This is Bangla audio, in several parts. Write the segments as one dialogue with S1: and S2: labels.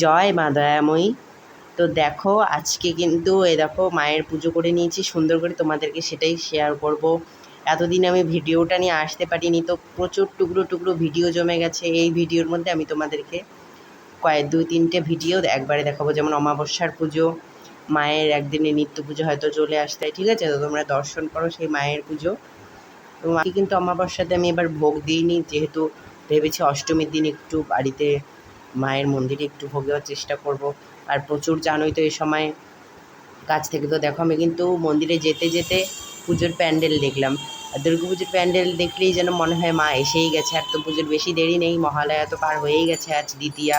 S1: জয় মা দয়াময়ী। তো দেখো, আজকে কিন্তু এ দেখো, মায়ের পুজো করে নিয়েছি, সুন্দর করে তোমাদেরকে সেটাই শেয়ার করব। এতদিন আমি ভিডিওটা নিয়ে আসতে পারিনি, তো প্রচুর টুকরো টুকরো ভিডিও জমে গেছে। এই ভিডিওর মধ্যে আমি তোমাদেরকে কয়েক, দুই, তিনটে ভিডিও একবারে দেখাবো, যেমন অমাবস্যার পুজো, মায়ের একদিনে নিত্য পুজো হয়তো চলে আসতে, ঠিক আছে? তো তোমরা দর্শন করো সেই মায়ের পুজো। তো মাকে কিন্তু অমাবস্যাতে আমি এবার ভোগ দিইনি, যেহেতু ভেবেছি অষ্টমীর দিন একটু বাড়িতে মায়ের মন্দিরে একটু ভোগ দেওয়ার চেষ্টা করব। আর প্রচুর জানোই তো এই সময় কাছ থেকে তো দেখো, আমি কিন্তু মন্দিরে যেতে যেতে পুজোর প্যান্ডেল দেখলাম। আর দুর্গা পুজোর প্যান্ডেল দেখলেই যেন মনে হয় মা এসেই গেছে। আর তো পুজোর বেশি দেরি নেই, মহালয়া তো পার হয়েই গেছে আজ দ্বিতীয়া।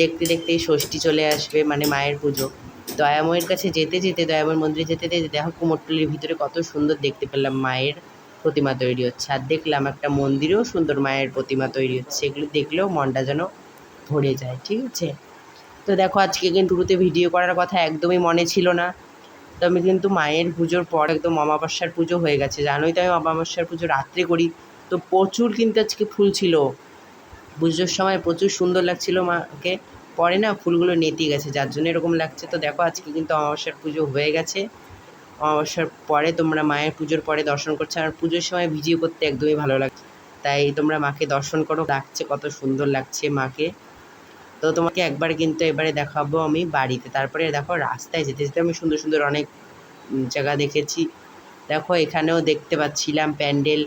S1: দেখতে দেখতেই ষষ্ঠী চলে আসবে মানে মায়ের পুজো। দয়াময়ের কাছে যেতে যেতে দয়াময়ের মন্দিরে যেতে যেতে দেখো কুমোরটুলির ভিতরে কত সুন্দর দেখতে পেলাম মায়ের প্রতিমা তৈরি হচ্ছে। আর দেখলাম একটা মন্দিরেও সুন্দর মায়ের প্রতিমা তৈরি হচ্ছে। এগুলো দেখলেও মনটা যেন ভরে যায়, ঠিক আছে? তো দেখো, আজকে কিন্তু শুরুতে ভিডিও করার কথা একদমই মনে ছিল না। তো আমি কিন্তু মায়ের পুজোর পর একদম অমাবস্যার পুজো হয়ে গেছে। জানোই তো আমি অমাবস্যার পুজো রাত্রে করি। তো প্রচুর কিন্তু আজকে ফুল ছিল। পুজোর সময় প্রচুর সুন্দর লাগছিল মাকে। পরে না ফুলগুলো নেতিয়ে গেছে, যার জন্য এরকম লাগছে। তো দেখো, আজকে কিন্তু অমাবস্যার পুজো হয়ে গেছে। অমাবস্যার পরে তোমরা মায়ের পুজোর পরে দর্শন করছ। আর পুজোর সময় ভিডিও করতে একদমই ভালো লাগছে। তাই তোমরা মাকে দর্শন করো। লাগছে কত সুন্দর লাগছে মাকে। তো তোমাকে একবার কিন্তু এবারে দেখাবো আমি বাড়িতে। তারপরে দেখো রাস্তায় যেতে যেতে আমি সুন্দর সুন্দর অনেক জায়গা দেখেছি। দেখো এখানেও দেখতে পাচ্ছিলাম প্যান্ডেল।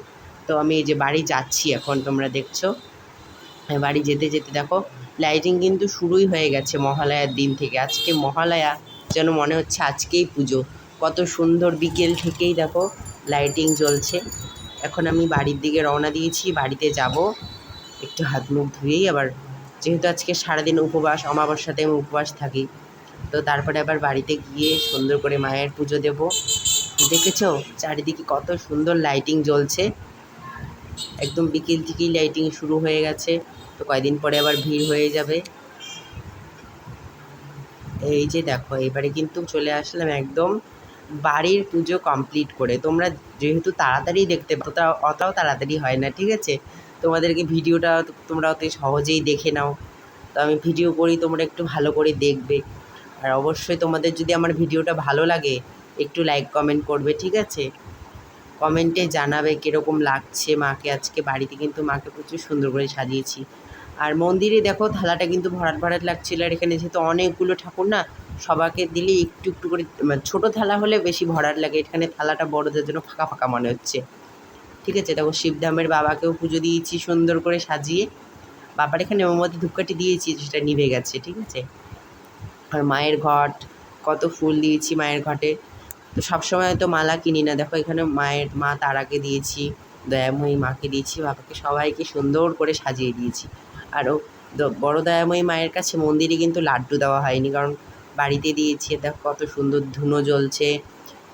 S1: তো আমি এই যে বাড়ি যাচ্ছি এখন তোমরা দেখছ। হ্যাঁ, বাড়ি যেতে যেতে দেখো লাইটিং কিন্তু শুরুই হয়ে গেছে মহালয়ার দিন থেকে। আজকে মহালয়া যেন মনে হচ্ছে আজকেই পুজো। কত সুন্দর বিকেল থেকেই দেখো লাইটিং জ্বলছে। এখন আমি বাড়ির দিকে রওনা দিয়েছি বাড়িতে যাব। একটু হাত মুখ ধুয়েই আবার যেহেতু আজকে সারাদিন উপবাস অমাবস্যাতে আমি উপবাস থাকি, তো তারপরে আবার বাড়িতে গিয়ে সুন্দর করে মায়ের পুজো দেব। দেখেছ? চারিদিকে কত সুন্দর লাইটিং জ্বলছে। একদম বিকেল থেকেই লাইটিং শুরু হয়ে গেছে, তো কয়দিন পরে আবার ভিড় হয়ে যাবে। এই যে দেখো, এবারে কিন্তু চলে আসলাম একদম বাড়ির পুজো কমপ্লিট করে। তোমরা যেহেতু তাড়াতাড়ি দেখতে অতটাও তাড়াতাড়ি হয় না, ঠিক আছে? তোমাদেরকে ভিডিওটা তোমরা অতি সহজেই দেখে নাও। তো আমি ভিডিও করি, তোমরা একটু ভালো করে দেখবে। আর অবশ্যই তোমাদের যদি আমার ভিডিওটা ভালো লাগে, একটু লাইক কমেন্ট করবে, ঠিক আছে? কমেন্টে জানাবে কীরকম লাগছে মাকে। আজকে বাড়িতে কিন্তু মাকে প্রচুর সুন্দর করে সাজিয়েছি। আর মন্দিরে দেখো, থালাটা কিন্তু ভরাট ভরাট লাগছিল। আর এখানে যেহেতু অনেকগুলো ঠাকুর না সবাকে দিলে একটু একটু করে মানে ছোটো থালা হলে বেশি ভরাট লাগে। এখানে থালাটা বড়দের জন্য ফাঁকা ফাঁকা মনে হচ্ছে। ঠিক আছে, দেখো শিবধামের বাবাকেও পুজো দিয়েছি, সুন্দর করে সাজিয়ে। বাবার এখানে মোমবাতি, ধূপকাঠি দিয়েছি, সেটা নিভে গেছে, ঠিক আছে? আর মায়ের ঘট, কত ফুল দিয়েছি মায়ের ঘটে। তো সবসময় তো মালা কিনি না, দেখো এখানে মায়ের, মা তারাকে দিয়েছি, দয়াময়ী মাকে দিয়েছি, বাবাকে সবাইকে সুন্দর করে সাজিয়ে দিয়েছি। আরও বড় দয়াময়ী মায়ের কাছে মন্দিরে কিন্তু লাড্ডু দেওয়া হয়নি, কারণ বাড়িতে দিয়েছি, দেখো কত সুন্দর ধুনো জ্বলছে,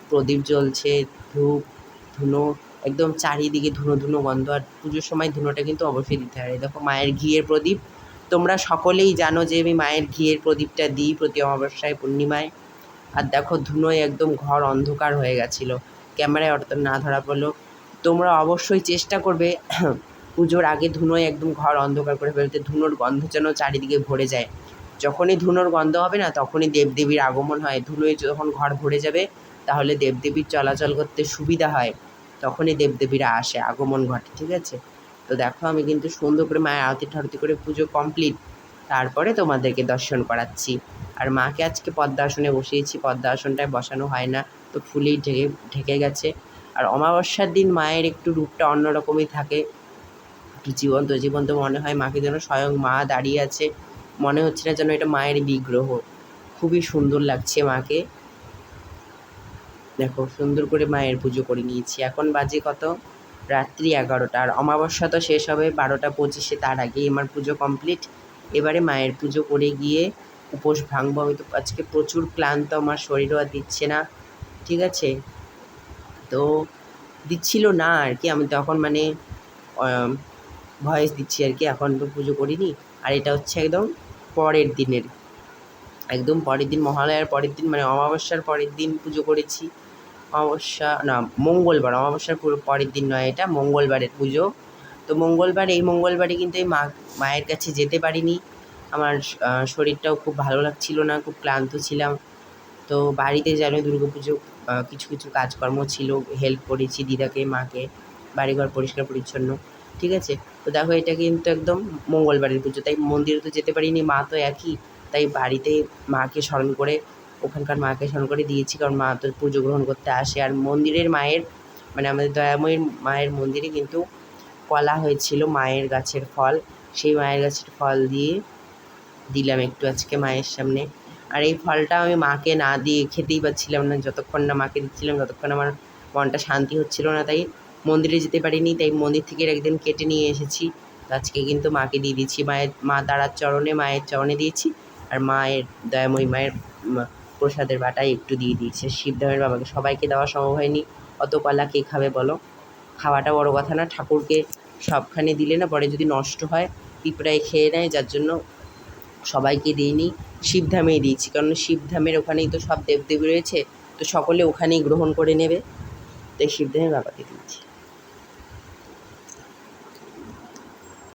S1: প্রদীপ জ্বলছে, ধূপ, ধুনো একদম চারিদিকে ধুনো ধুনো গন্ধ, আর পুজোর সময় ধুনোটা কিন্তু অবশ্যই দিতে হয়। দেখো, মায়ের ঘিয়ের প্রদীপ। তোমরা সকলেই জানো যে আমি মায়ের ঘিয়ের প্রদীপটা দিই প্রতি অমাবস্যায় পূর্ণিমায়। আর দেখো, ধুনোয় একদম ঘর অন্ধকার হয়ে গেছিল। ক্যামেরায় অত না ধরা পড়ল। তোমরা অবশ্যই চেষ্টা করবে পুজোর আগে ধুনোয় একদম ঘর অন্ধকার করে ফেলতে। ধুনোর গন্ধ যেন চারিদিকে ভরে যায়। যখনই ধুনোর গন্ধ হবে না, তখনই দেবদেবীর আগমন হয়। ধুনোয় যখন ঘর ভরে যাবে, তাহলে দেবদেবীর চলাচল করতে সুবিধা হয়। তখনই দেবদেবীরা আসে, আগমন ঘটে, ঠিক আছে? তো দেখো আমি কিন্তু সুন্দর করে মায়ের আরতি ঠারতি করে পুজো কমপ্লিট তারপরে তোমাদেরকে দর্শন করাচ্ছি। আর মাকে আজকে পদ্মা আসনে বসিয়েছি পদ্মা আসনটায় বসানো হয় না, তো ফুলেই ঢেকে ঢেকে গেছে। আর অমাবস্যার দিন মায়ের একটু রূপটা অন্যরকমই থাকে। একটু জীবন্ত জীবন্ত মনে হয় মাকে যেন স্বয়ং মা দাঁড়িয়ে আছে। মনে হচ্ছে না যেন এটা মায়ের বিগ্রহ। খুবই সুন্দর লাগছে মাকে। দেখো, সুন্দর করে মায়ের পুজো করে নিয়েছি। এখন বাজে কত? রাত্রি এগারোটা। আর অমাবস্যা তো শেষ হবে বারোটা পঁচিশে, তার আগেই আমার পুজো কমপ্লিট এবারে মায়ের পুজো করে গিয়ে উপোস ভাঙবো। আমি তো আজকে প্রচুর ক্লান্ত, আমার শরীরও আর দিচ্ছে না, ঠিক আছে? তো দিচ্ছিল না আর কি, আমি তখন মানে ভয়েস দিচ্ছি আর কি, এখন তো পুজো করিনি। আর এটা হচ্ছে একদম পরের দিনের, একদম পরের দিন মহালয়ার পরের দিন মানে অমাবস্যার পরের দিন পুজো করেছি। অমাবস্যা, না, মঙ্গলবার, অমাবস্যার পুরো পরের দিন নয় এটা, মঙ্গলবারের পুজো। তো মঙ্গলবার, এই মঙ্গলবারে কিন্তু এই মা, মায়ের কাছে যেতে পারিনি। আমার শরীরটাও খুব ভালো লাগছিল না, খুব ক্লান্ত ছিলাম। তো বাড়িতে যেন দুর্গা পুজো কিছু কিছু কাজকর্ম ছিল হেল্প করেছি দিদাকে, মাকে, বাড়িঘর পরিষ্কার পরিচ্ছন্ন, ঠিক আছে? তো দেখো, এটা কিন্তু একদম মঙ্গলবারের পুজো, তাই মন্দিরে তো যেতে পারিনি, মা তো একই, তাই বাড়িতে মাকে স্মরণ করে ওখানকার মাকে স্মরণ করে দিয়েছি, কারণ মা তো পুজো গ্রহণ করতে আসে। আর মন্দিরের মায়ের মানে আমাদের দয়াময়ীর মায়ের মন্দিরে কিন্তু কলা হয়েছিল, মায়ের গাছের ফল। সেই মায়ের গাছের ফল দিয়ে দিলাম একটু আজকে মায়ের সামনে। আর এই ফলটা আমি মাকে না দিয়ে খেতেই পাচ্ছিলাম না, যতক্ষণ না মাকে দিচ্ছিলাম, ততক্ষণ আমার মনটা শান্তি হচ্ছিল না। তাই মন্দিরে যেতে পারিনি, তাই মন্দির থেকে একদিন কেটে নিয়ে এসেছি। তো আজকে কিন্তু মাকে দিয়ে দিচ্ছি মায়ের, মা তারার চরণে, মায়ের চরণে দিয়েছি। আর মায়ের, দয়াময়ী মায়ের প্রসাদের বাটাই একটু দিয়ে দিয়েছে। শিবধামের বাবাকে সবাইকে দেওয়া সম্ভব হয়নি। অত কলা কে খাবে বলো? খাওয়াটা বড় কথা না, ঠাকুরকে সবখানে দিলে না পরে যদি নষ্ট হয় পিঁপড়ায় খেয়ে নেয়, যার জন্য সবাইকে দিইনি। শিবধামেই দিয়েছি, কারণ শিবধামের ওখানেই তো সব দেবদেবী রয়েছে, তো সকলে ওখানেই গ্রহণ করে নেবে। তাই শিবধামের বাবাকে দিয়েছি।